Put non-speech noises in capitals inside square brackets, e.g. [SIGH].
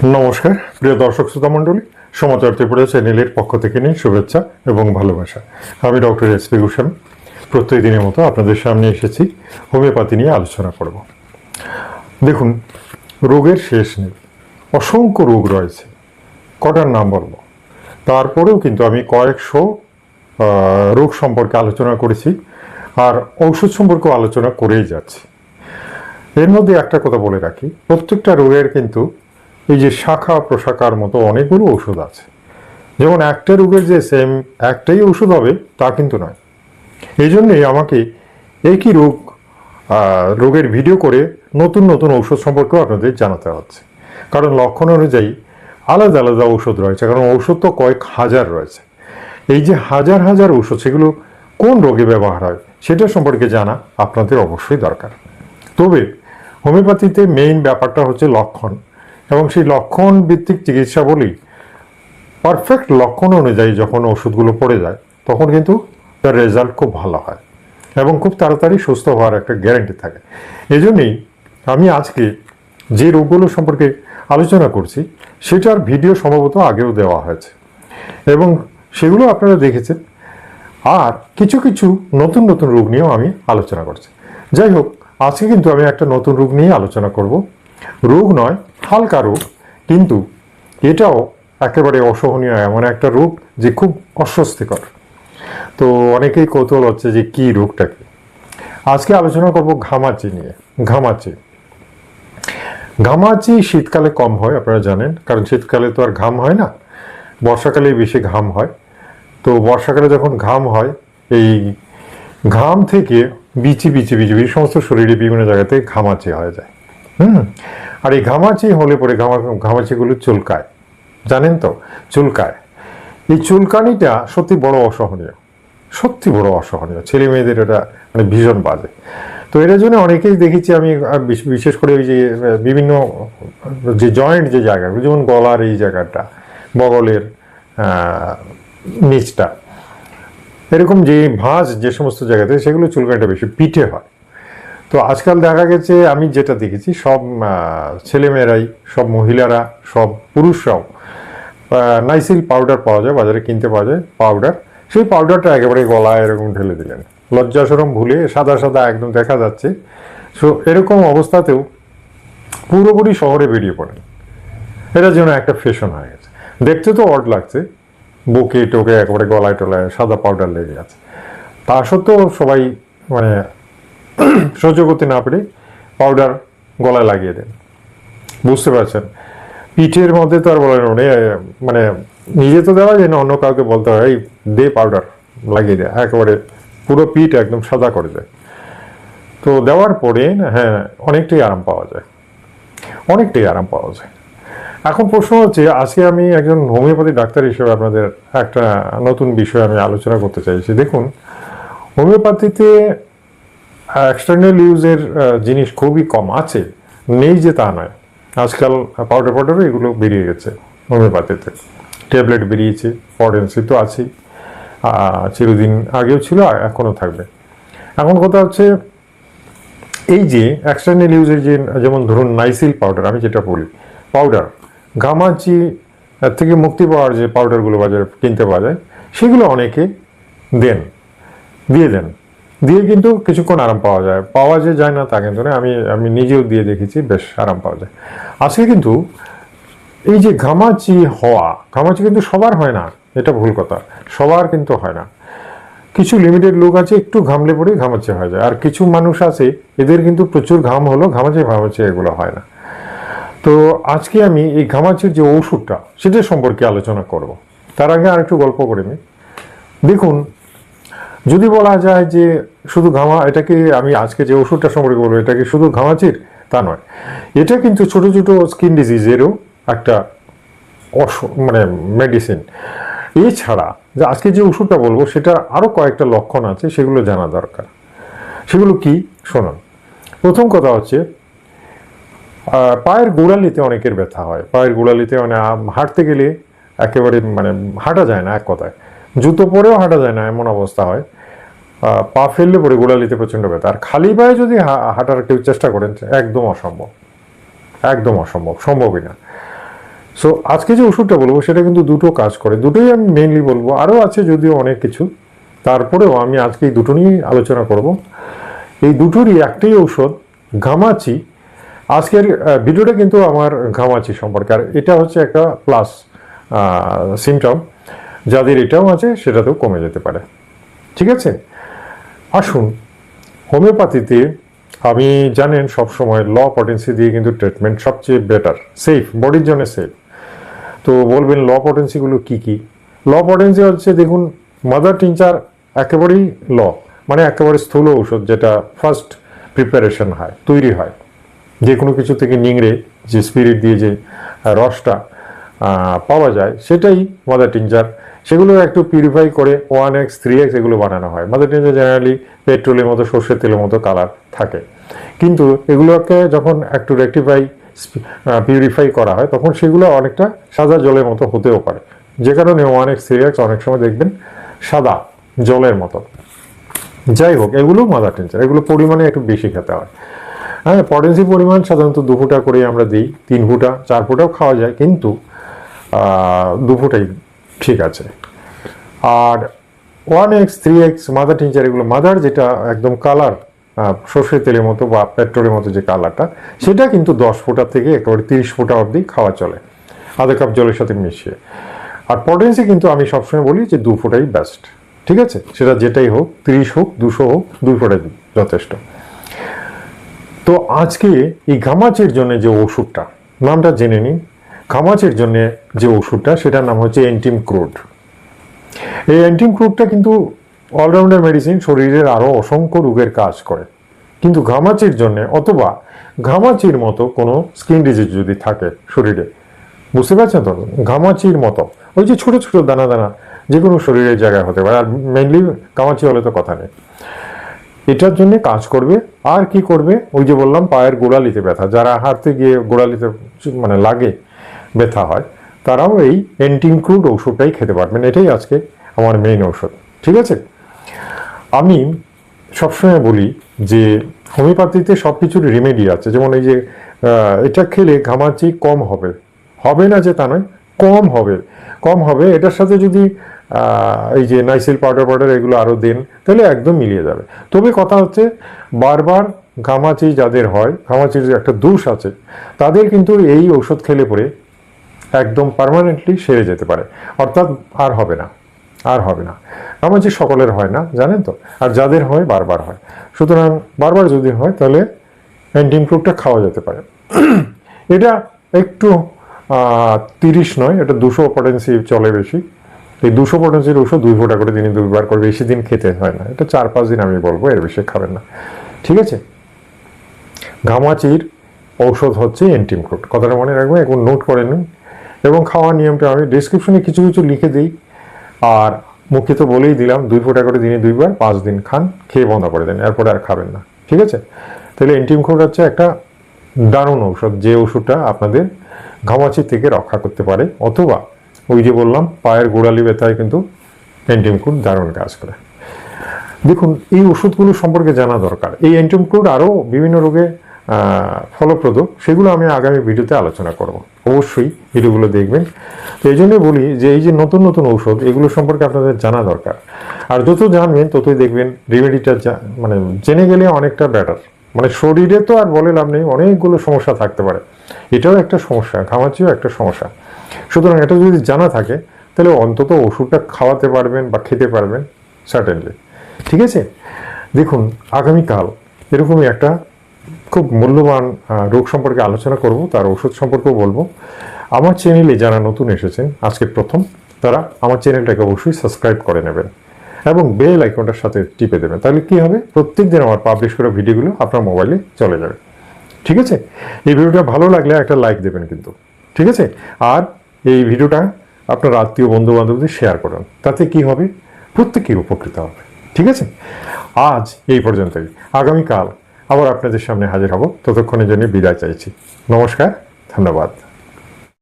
নমস্কার, প্রিয় দর্শক শ্রোতা মণ্ডলী, সমাচার ত্রিপুরা চ্যানেলের পক্ষ থেকে নিয়ে শুভেচ্ছা এবং ভালোবাসা। আমি ডক্টর এস পি গোস্বামী। প্রত্যেক দিনের মতো আপনাদের সামনে এসেছি, হোমিওপ্যাথি নিয়ে আলোচনা করব। দেখুন, রোগের শেষ নেই। অসংখ্য রোগ রয়েছে। কটার নাম বলব? তারপরেও কিন্তু আমি কয়েকশো রোগ সম্পর্কে আলোচনা করেছি আর ঔষধ সম্পর্কেও আলোচনা করেই যাচ্ছি। এর মধ্যে একটা কথা বলে রাখি, প্রত্যেকটা রোগের কিন্তু এই যে শাখা প্রশাখার মতো অনেকগুলো ওষুধ আছে। যেমন একটা রোগের যে সেম একটাই ওষুধ হবে, তা কিন্তু নয়। এই জন্যেই আমাকে একই রোগ রোগের ভিডিও করে নতুন নতুন ঔষধ সম্পর্কেও আপনাদের জানাতে হচ্ছে। কারণ লক্ষণ অনুযায়ী আলাদা আলাদা ঔষধ রয়েছে, কারণ ঔষধ তো কয়েক হাজার রয়েছে। এই যে হাজার হাজার ঔষধ, সেগুলো কোন রোগে ব্যবহার হয়, সেটা সম্পর্কে জানা আপনাদের অবশ্যই দরকার। তবে হোমিওপ্যাথিতে মেইন ব্যাপারটা হচ্ছে লক্ষণ। এবং সেই লক্ষণ ভিত্তিক চিকিৎসা বলি পারফেক্ট লক্ষণ অনুযায়ী যখন ওষুধগুলো পড়ে যায়, তখন কিন্তু তার রেজাল্ট খুব ভালো হয় এবং খুব তাড়াতাড়ি সুস্থ হওয়ার একটা গ্যারান্টি থাকে। এই জন্যেই আমি আজকে যে রোগগুলো সম্পর্কে আলোচনা করছি, সেটার ভিডিও সম্ভবত আগেও দেওয়া হয়েছে। এবং সেগুলো আপনারা দেখেছেন। আর কিছু কিছু নতুন নতুন রোগ নিয়েও আমি আলোচনা করছি। যাই হোক, আজকে কিন্তু আমি একটা নতুন রোগ নিয়ে আলোচনা করব। রোগ নয়, হালকা রোগ। কিন্তু এটাও একেবারে অসহনীয়, এমন একটা রোগ যে খুব অস্বস্তিকর। তো অনেকেই কৌতূহল হচ্ছে যে কি রোগটা কি? আজকে আলোচনা করব ঘামাচি নিয়ে। ঘামাচি। ঘামাচি শীতকালে কম হয়, আপনারা জানেন। কারণ শীতকালে তো আর ঘাম হয় না। বর্ষাকালেই বেশি ঘাম হয়। তো বর্ষাকালে যখন ঘাম হয়, এই ঘাম থেকে বিচি বিচি বিচি সমস্ত শরীরে বিভিন্ন জায়গাতে ঘামাচি হয়ে যায়। হুম। আর এই ঘামাচি হলে পরে ঘামা, ঘামাচিগুলো চুলকায়। জানেন তো? চুলকায়। এই চুলকানিটা সত্যি বড় অসহনীয়। সত্যি বড় অসহনীয়। ছেলে মেয়েদের এটা মানে ভীষণ বাজে। তো এটার জন্য অনেকেই দেখেছি আমি বিশেষ করে ওই যে, বিভিন্ন যে জয়েন্ট যে জায়গাগুলো, যেমন গলার এই জায়গাটা, বগলের নিচটা, এরকম যে ভাঁজ যে সমস্ত জায়গাতে, সেগুলো চুলকানিটা বেশি পিঠে হয়। তো আজকাল দেখা গেছে, আমি যেটা দেখেছি, সব ছেলেমেয়েরাই, সব মহিলারা, সব পুরুষরাও নাইসিল পাউডার পাওয়া যায়, বাজারে কিনতে পাওয়া যায়, পাউডার। সেই পাউডারটা একেবারে গলায় এরকম ঢেলে দিলেন। লজ্জাসরম ভুলে সাদা সাদা একদম দেখা যাচ্ছে। সো এরকম অবস্থাতেও পুরোপুরি শহরে বেরিয়ে পড়েন। এটার জন্য একটা ফ্যাশন হয়ে গেছে। দেখতে তো অড লাগছে। বুকে টোকে একেবারে গলায় টলায় সাদা পাউডার লেগে আছে। তা সত্ত্বেও সবাই মানে [CLEARS THROAT] সহ্য করতে না পেরে পাউডার গলায় লাগিয়ে দেন। বুঝতে পারছেন? পিঠের মধ্যে তো আর বলেন উনি মানে নিজে তো দেওয়া যায় না, অন্য কাউকে বলতে হয়, এই, দে পাউডার লাগিয়ে দেয় একেবারে পুরো পিঠ একদম সাদা করে দেয়। তো দেওয়ার পরে হ্যাঁ অনেকটাই আরাম পাওয়া যায়। অনেকটাই আরাম পাওয়া যায়। এখন প্রশ্ন হচ্ছে, আজকে আমি একজন হোমিওপ্যাথি ডাক্তার হিসেবে আপনাদের একটা নতুন বিষয় আমি আলোচনা করতে চাইছি। দেখুন, হোমিওপ্যাথিতে এক্সটার্নাল ইউজের জিনিস খুবই কম আছে। নেই যে তা নয়। আজকাল পাউডার পাউডারও এগুলো বেরিয়ে গেছে হোমিওপ্যাথিতে ট্যাবলেট বেরিয়েছে পডেন্সি তো আছেই। চিরদিন আগেও ছিল এখনও থাকবে। এখন কথা হচ্ছে, এই যে এক্সটার্নাল ইউজের যে, যেমন ধরুন নাইসিল পাউডার আমি যেটা বলি পাউডার ঘামাচি থেকে মুক্তি পাওয়ার যে পাউডারগুলো বাজারে কিনতে পাওয়া যায়, সেগুলো অনেকে দেন, দিয়ে দেন। দিয়ে কিন্তু কিছুক্ষণ আরাম পাওয়া যায়। পাওয়া যে যায় না তা কিন্তু না আমি আমি নিজেও দিয়ে দেখেছি, বেশ আরাম পাওয়া যায়। আজকে কিন্তু এই যে ঘামাচি হওয়া, ঘামাচি কিন্তু সবার হয় না, এটা ভুল কথা। সবার কিন্তু হয় না। কিছু লিমিটেড লোক আছে, একটু ঘামলে পরেই ঘামাচি হয়ে যায়। আর কিছু মানুষ আছে, এদের কিন্তু প্রচুর ঘাম হলো, ঘামাচি ঘামাচি এগুলো হয় না। তো আজকে আমি এই ঘামাচির যে ওষুধটা, সেটা সম্পর্কে আলোচনা করব। তার আগে আর একটু গল্প করে নিই। দেখুন, যদি বলা যায় যে শুধু ঘামা এটাকে আমি আজকে যে ওষুধটা সম্পর্কে বলব, এটা কি শুধু ঘামাচির? তা নয়। এটা কিন্তু ছোট ছোট স্কিন ডিজিজেরও একটা অস মানে মেডিসিন এছাড়া যে আজকে যে ওষুধটা বলব, সেটা আরও কয়েকটা লক্ষণ আছে, সেগুলো জানা দরকার। সেগুলো কি? শোনান। প্রথম কথা হচ্ছে পায়ের গোড়ালিতে অনেকের ব্যথা হয়। পায়ের গোড়ালিতে মানে হাঁটতে গেলে একেবারে মানে হাঁটা যায় না এক কথায়। জুতো পরেও হাঁটা যায় না, এমন অবস্থা হয়। পা ফেললে পরে গোড়ালিতে প্রচণ্ড ব্যথা। আর খালি পায়ে যদি হাঁটার কেউ চেষ্টা করেন, একদম অসম্ভব। একদম অসম্ভব, সম্ভবই না। সো আজকে যে ওষুধটা বলব, সেটা কিন্তু দুটো কাজ করে। দুটোই আমি মেইনলি বলব। আরও আছে যদিও অনেক কিছু। তারপরেও আমি আজকে এই দুটো নিয়েই আলোচনা করব। এই দুটোরই একটাই ঔষধ, ঘামাচি। আজকের ভিডিওটা কিন্তু আমার ঘামাচি সম্পর্কে। আর এটা হচ্ছে একটা প্লাস সিমটম যাদের এটাও আছে, সেটাতেও কমে যেতে পারে। ঠিক আছে? আসুন, হোমিওপ্যাথিতে আমি জানেন সবসময় ল পটেন্সি দিয়ে কিন্তু ট্রিটমেন্ট সবচেয়ে বেটার সেফ বডির জন্য সেফ তো বলবেন ল পটেন্সিগুলো কি কি? ল পটেন্সি হচ্ছে দেখুন মাদার টিনচার একেবারেই ল মানে একেবারে স্থূল ঔষধ যেটা ফার্স্ট প্রিপারেশন হয়, তৈরি হয়। যে কোনো কিছু থেকে নিংড়ে যে স্পিরিট দিয়ে যে রসটা পাওয়া যায়, সেটাই মাদার টিনচার সেগুলো একটু পিউরিফাই করে ওয়ান এক্স থ্রি এক্স এগুলো বানানো হয়। মাদার টিনচার জেনারেলি পেট্রোলের মতো, সর্ষের তেলের মতো কালার থাকে। কিন্তু এগুলোকে যখন একটু রেক্টিফাই পিউরিফাই করা হয়, তখন সেগুলো অনেকটা সাদা জলের মতো হতেও পারে। যে কারণে ওয়ান এক্স থ্রি এক্স অনেক সময় দেখবেন সাদা জলের মতো। যাই হোক, এগুলো মাদার টেনচার এগুলো পরিমাণে একটু বেশি খেতে হয়। হ্যাঁ পটেন্সি পরিমাণ সাধারণত দু ফুটা করে আমরা দিই, তিন ফুটা, চার ফুটাও খাওয়া যায়। কিন্তু আহ, দু ফুটাই ঠিক আছে। আর one X three X mother tincture এগুলো মাদার যেটা একদম কালার সর্ষের তেলের মতো বা পেট্রোলের মতো যে কালারটা সেটা কিন্তু দশ ফুটা থেকে একেবারে তিরিশ ফুটা অবধি খাওয়া চলে। আধা কাপ জলের সাথে মিশিয়ে। আর পটেন্সি কিন্তু আমি সবসময় বলি যে দু ফুটাই বেস্ট ঠিক আছে? সেটা যেটাই হোক তিরিশ হোক দুশো হোক দুই ফুটাই যথেষ্ট। তো আজকে এই ঘামাচির জন্য যে ওষুধটা নামটা জেনে নিন। ঘামাচির জন্য যে ওষুধটা, সেটার নাম হচ্ছে এন্টিম ক্রুড এই অ্যান্টিম ক্রুডটা কিন্তু অলরাউন্ডার মেডিসিন শরীরের আরও অসংখ্য রোগের কাজ করে। কিন্তু ঘামাচির জন্য অথবা ঘামাচির মতো কোনো স্কিন ডিজিজ যদি থাকে শরীরে, বুঝতে পারছেন তো? ঘামাচির মতো। ওই যে ছোটো ছোটো দানা দানা, যে কোনো শরীরের জায়গায় হতে পারে। আর মেনলি ঘামাচি হলে তো কথা নেই। এটার জন্য কাজ করবে। আর কি করবে? ওই যে বললাম, পায়ের গোড়ালিতে ব্যথা। যারা হাঁটতে গিয়ে গোড়ালিতে মানে লাগে ব্যথা হয়, তারাও এই এন্টিনক্রুড ওষুধটাই খেতে পারবেন। এটাই আজকে আমার মেইন ঔষধ, ঠিক আছে? আমি সবসময় বলি যে হোমিওপ্যাথিতে সব কিছুর রেমেডি আছে, যেমন এই যে এটা খেলে ঘামাচি কম হবে। হবে না যে তা নয়, কম হবে। কম হবে, এটার সাথে যদি এই যে নাইসিল পাউডার পাউডার এগুলো আরও দেন, তাহলে একদম মিলিয়ে যাবে। তবে কথা হচ্ছে, বারবার ঘামাচি যাদের হয়, ঘামাচির একটা দোষ আছে, তাদের কিন্তু এই ঔষধ খেলে পরে একদম পার্মানেন্টলি সেরে যেতে পারে। অর্থাৎ আর হবে না, আর হবে না। আমার যে সকলের হয় না, জানেন তো? আর যাদের হয়, বারবার হয়। সুতরাং বারবার যদি হয়, তাহলে অ্যান্টিমপ্রুভটা খাওয়া যেতে পারে। [CLEARS THROAT] এটা একটু তিরিশ নয়, এটা দুশো পটেন্সি চলে বেশি। এই দুশো পটেন্সির ওষুধ দুই ফোঁটা করে দিনে দুইবার করে বেশি দিন খেতে হয় না। এটা চার পাঁচ দিন আমি বলব, এর বেশি খাবেন না। ঠিক আছে? ঘামাচির ঔষধ হচ্ছে এন্টিমক্রুট কথাটা মনে রাখবেন, এখন নোট করে নিন। এবং খাওয়ার নিয়মটা আমি ডিসক্রিপশনে কিছু কিছু লিখে দিই। আর মুখে তো বলেই দিলাম, দুই ফোঁটা করে দিনে দুইবার পাঁচ দিন খান, খেয়ে বন্ধ করে দেন, এরপরে আর খাবেন না, ঠিক আছে? তাহলে এন্টিমক্রুট হচ্ছে একটা দারুণ ঔষধ, যে ওষুধটা আপনাদের ঘামাচি থেকে রক্ষা করতে পারে, অথবা ওই যে বললাম, পায়ের গোড়ালি ব্যথায় কিন্তু এন্টিম এন্টিমক্রুট দারুণ কাজ করে। দেখুন, এই ওষুধগুলো সম্পর্কে জানা দরকার। এই অ্যান্টিমক্রুড আরও বিভিন্ন রোগে ফলপ্রদ, সেগুলো আমি আগামী ভিডিওতে আলোচনা করব। অবশ্যই ভিডিওগুলো দেখবেন। তো এই জন্যই বলি যে এই যে নতুন নতুন ঔষধ, এগুলো সম্পর্কে আপনাদের জানা দরকার। আর যত জানবেন, ততই দেখবেন রেমেডিটা মানে জেনে গেলে অনেকটা বেটার মানে শরীরে তো আর বলে লাভ নেই, অনেকগুলো সমস্যা থাকতে পারে। এটাও একটা সমস্যা, ঘামাচিও একটা সমস্যা। সুতরাং এটা যদি জানা থাকে, তাহলে অন্তত ওষুধটা খাওয়াতে পারবেন বা খেতে পারবেন সার্টেনলি ঠিক আছে? দেখুন, আগামীকাল এরকমই একটা খুব মূল্যবান রোগ সম্পর্কে আলোচনা করব, তার ওষুধ সম্পর্কেও বলব। আমার চ্যানেলে যারা নতুন এসেছেন, আজকে প্রথম, তারা আমার চ্যানেলটাকে অবশ্যই সাবস্ক্রাইব করে নেবেন এবং বেল আইকনটার সাথে টিপে দেবেন। তাহলে কি হবে? প্রত্যেক দিন আমার পাবলিশ করা ভিডিওগুলো আপনার মোবাইলে চলে যাবে। ঠিক আছে? এই ভিডিওটা ভালো লাগলে একটা লাইক দেবেন কিন্তু। ঠিক আছে? আর এই ভিডিওটা আপনার আত্মীয় বন্ধু বান্ধবদের শেয়ার করুন। তাতে কি হবে? প্রত্যেকেই উপকৃত হবে। ঠিক আছে? আজ এই পর্যন্তই। আগামীকাল আবার আপনাদের সামনে হাজির হব। ততক্ষণের জন্য বিদায় চাইছি। নমস্কার ধন্যবাদ।